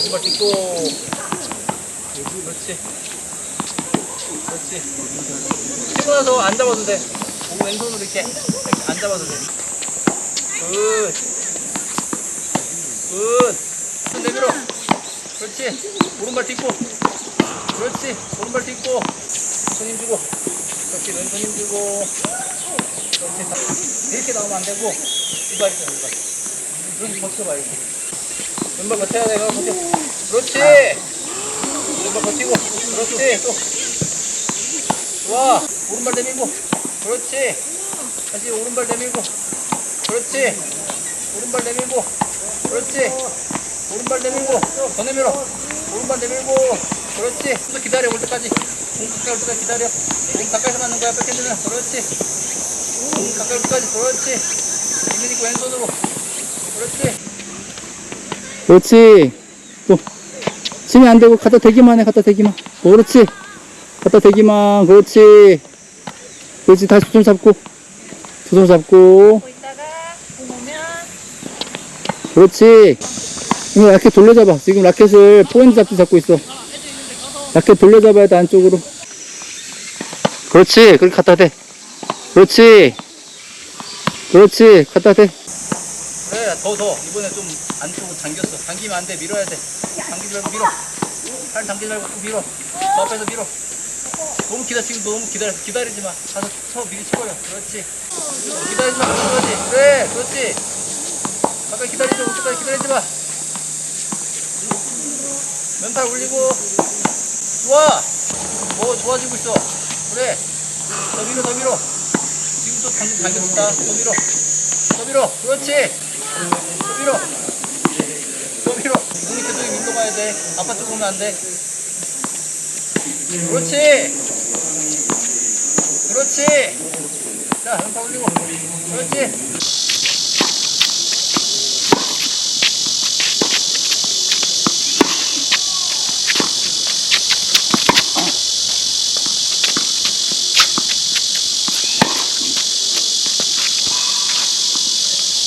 오른발 딛고. 그렇지. 그렇지. 치고 나서 안 잡아도 돼. 오, 왼손으로 이렇게. 안 잡아도 돼. 굿. 굿. 손 내밀어. 그렇지. 오른발 딛고. 그렇지. 오른발 딛고. 손 힘주고. 그렇지. 왼손 힘주고. 그렇지. 이렇게 나오면 안 되고. 이발 있어, 이발. 이렇게 버텨봐, 이렇게. 왼발 버텨야 돼, 이거 버텨. 그렇지. 왼발 버티고. 그렇지. 또. 좋아. 오른발 내밀고. 그렇지. 다시 오른발 내밀고. 그렇지. 오른발 내밀고. 그렇지. 오른발 내밀고. 더 내밀어. 오른발 내밀고. 그렇지. 좀 더 기다려. 올 때까지. 공 가까이 올 때까지 기다려. 공 가까이서 맞는 거야. 백핸드는. 그렇지. 공 가까이 올 때까지. 그렇지. 있고 왼손으로. 그렇지. 그렇지. 또. 치면 안 되고, 갖다 대기만 해, 갖다 대기만. 어, 그렇지. 갖다 대기만. 그렇지. 그렇지. 다시 두 손 잡고. 두 손 잡고. 그렇지. 이거 라켓 돌려잡아. 지금 라켓을 포인트 잡고 잡고 있어. 라켓 돌려잡아야 돼, 안쪽으로. 그렇지. 그렇게 갖다 대. 그렇지. 그렇지. 갖다 대. 그래, 더, 더. 이번에 좀 안쪽으로 당겼어. 당기면 안 돼. 밀어야 돼. 당기지 말고 밀어. 팔 당기지 말고 쭉 밀어. 더 앞에서 밀어. 너무 기다, 지금 너무 기다려. 기다리지 마. 가서 쳐, 미리 쳐버려. 그렇지. 기다리지 마. 그렇지. 그래, 그렇지. 가까이 기다리지 마. 끝까지 기다리지 마. 왼팔 올리고. 좋아. 어, 좋아지고 있어. 그래. 더 밀어, 더 밀어. 지금 또 방금 당겼다. 더 밀어. 더 밀어. 그렇지. 더 밀어. 더 밀어. 공이 계속 밀러 가야 돼. 아파트 보면 안 돼. 그렇지. 그렇지. 자, 왼팔 올리고. 그렇지.